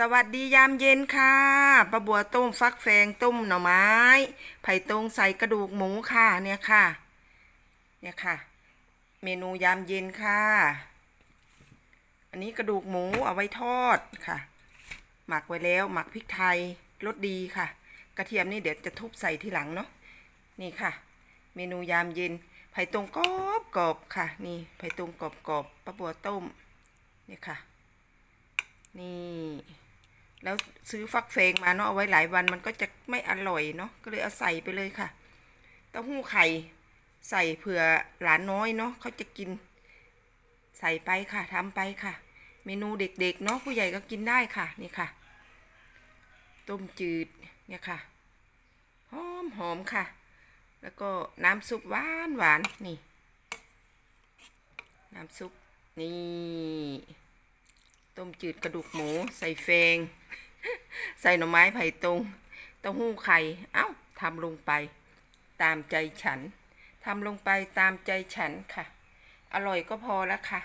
สวัสดียามเย็นค่ะปลาบัวต้มฟักแฟงต้มหน่อไม้ ไผ่ตรงใส่กระดูกหมูค่ะเนี่ยค่ะ เนี่ยค่ะ เมนูยามเย็นค่ะ อันนี้กระดูกหมูเอาไว้ทอดค่ะ หมักไว้แล้วหมักพริกไทยรสดีค่ะ กระเทียมนี่เดี๋ยวจะทุบใส่ทีหลังเนาะนี่ค่ะ เมนูยามเย็น ไผ่ตรงกรอบกรอบค่ะ นี่ไผ่ตรงกรอบกรอบปลาบัวต้มเนี่ยค่ะ นี่ แล้วซื้อฟักเฟงมาเนาะเอาไว้หลายวันมันก็จะไม่อร่อยเนาะก็เลยเอาใส่ไปเลยค่ะเต้าหู้ไข่ใส่เผื่อหลานน้อยเนาะเขาจะกิน ใส่ไปค่ะทำไปค่ะ เมนูเด็กๆเนาะผู้ใหญ่ก็กินได้ค่ะนี่ค่ะ ต้มจืดเนี่ยค่ะหอมหอมค่ะ แล้วก็น้ำซุปหวานหวานนี่ น้ำซุปนี่ จืดกระดูกหมู ใส่แฟง ใส่หน่อไม้ไผ่ตรงเต้าหู้ไข่ เอ้าทำลงไป ตามใจฉันทำลงไปตามใจฉันค่ะ อร่อยก็พอแล้วค่ะ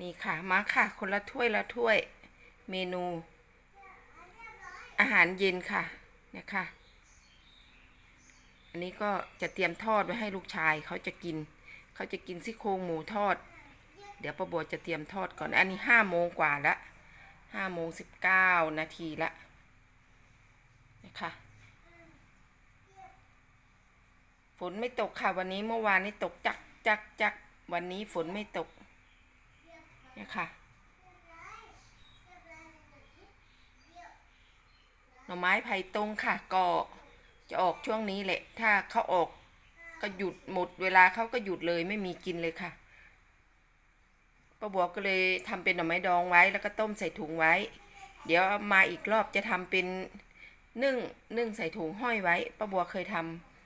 นี่ค่ะ มาค่ะ คนละถ้วยละถ้วย เมนู อาหารเย็นค่ะเนี่ยค่ะอันนี้ก็จะเตรียมทอดไว้ให้ลูกชายเขาจะกิน เขาจะกินซี่โครงหมูทอด เดี๋ยวป้าบัวจะเตรียมทอดก่อน อันนี้ห้าโมงกว่าละห้าโมงสิบเก้านาทีละนะคะฝนไม่ตกค่ะ วันนี้เมื่อวานนี้ตกจักจักจักวันนี้ฝนไม่ตกนี่ยค่ะหน่อไม้ไผ่ตรงค่ะก็จะออกช่วงนี้แหละ ถ้าเขาออกก็หยุดหมดเวลาเขาก็หยุดเลยไม่มีกินเลยค่ะ ป้าบัวก็เลยทำเป็นหน่อไม้ดองไว้แล้วก็ต้มใส่ถุงไว้ เดี๋ยวมาอีกรอบจะทำเป็นนึ่งนึ่งใส่ถุงห้อยไว้ป้าบัวเคยท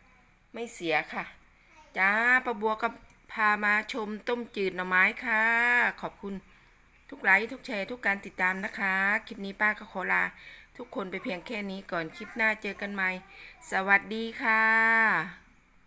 ำไม่เสียค่ะจ้าป้าบัวก็พามาชมต้มจืดหน่อไม้ค่ะ ขอบคุณทุกไลค์ทุกแชร์ทุกการติดตามนะคะ คลิปนี้ป้าก็ขอลา ทุกคนไปเพียงแค่นี้ก่อนคลิปหน้าเจอกันใหม่ สวัสดีค่ะ